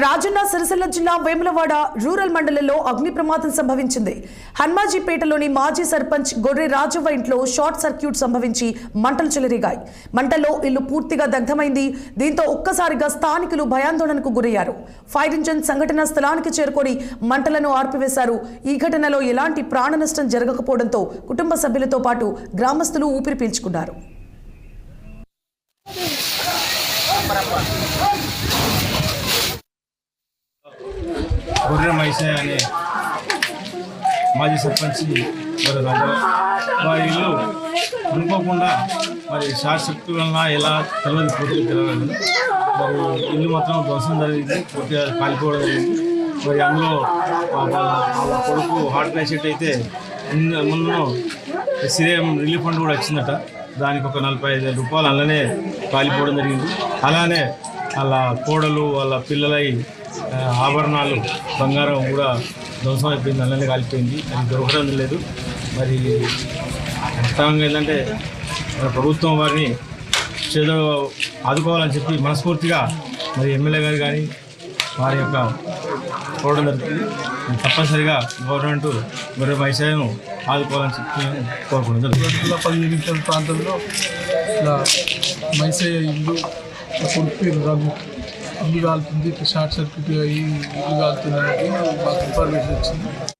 రాజన్న సిరిసిల్ల జిల్లా వేములవాడ రూరల్ మండలంలో అగ్ని ప్రమాదం సంభవించింది. హన్మాజీపేటలోని మాజీ సర్పంచ్ గొర్రె రాజవ్వ ఇంట్లో షార్ట్ సర్క్యూట్ సంభవించి మంటలు చెలరేగాయి. మంటల్లో ఇల్లు పూర్తిగా దగ్ధమైంది. దీంతో ఒక్కసారిగా స్థానికులు భయాందోళనకు గురయ్యారు. ఫైర్ ఇంజన్ సంఘటనా స్థలానికి చేరుకొని మంటలను ఆర్పివేశారు. ఈ ఘటనలో ఎలాంటి ప్రాణ నష్టం జరగకపోవడంతో కుటుంబ సభ్యులతో పాటు గ్రామస్తులు ఊపిరి పీల్చుకున్నారు. గొర్రె మైసయ్య అనే మాజీ సర్పంచ్ మరి రాజా వారి ఇల్లు అనుకోకుండా మరి శాశక్తి వలన ఎలా తెలియదు పూర్తిగా తెలియదు మరి ఇల్లు మాత్రం ధ్వంసం జరిగింది పూర్తిగా కాలిపోవడం జరిగింది. మరి అందులో ఆ వాళ్ళ- కొడుకు హార్ట్ పేషెంట్ అయితే ముందు ముందు సిరియం రిలీఫ్ ఫండ్ కూడా వచ్చిందట దానికి ఒక నలభై ఐదు రూపాయలు అలానే కాలిపోవడం జరిగింది. అలానే వాళ్ళ కోడలు వాళ్ళ పిల్లలై ఆభరణాలు బంగారం కూడా ధ్వంసం అయిపోయింది నల్లని కాలిపోయింది అది దొరకడం లేదు. మరి మొత్తంగా ఏంటంటే మన ప్రభుత్వం వారిని చేదో ఆదుకోవాలని చెప్పి మనస్ఫూర్తిగా మరి ఎమ్మెల్యే గారు కానీ వారి యొక్క కోరడం జరుగుతుంది. తప్పనిసరిగా గవర్నమెంట్ మరి వైశాఖను ఆదుకోవాలని చెప్పి నేను పదిహేను నిమిషాల ప్రాంతంలో ఇలా మైసయ్య ఇల్లు కొడుకు రఘు ఇల్లు కాలుతుంది షార్ట్ సర్క్యూట్ అయ్యి ఇల్లు కాలుతుందని మాకు ఇన్ఫర్మేషన్ వచ్చింది.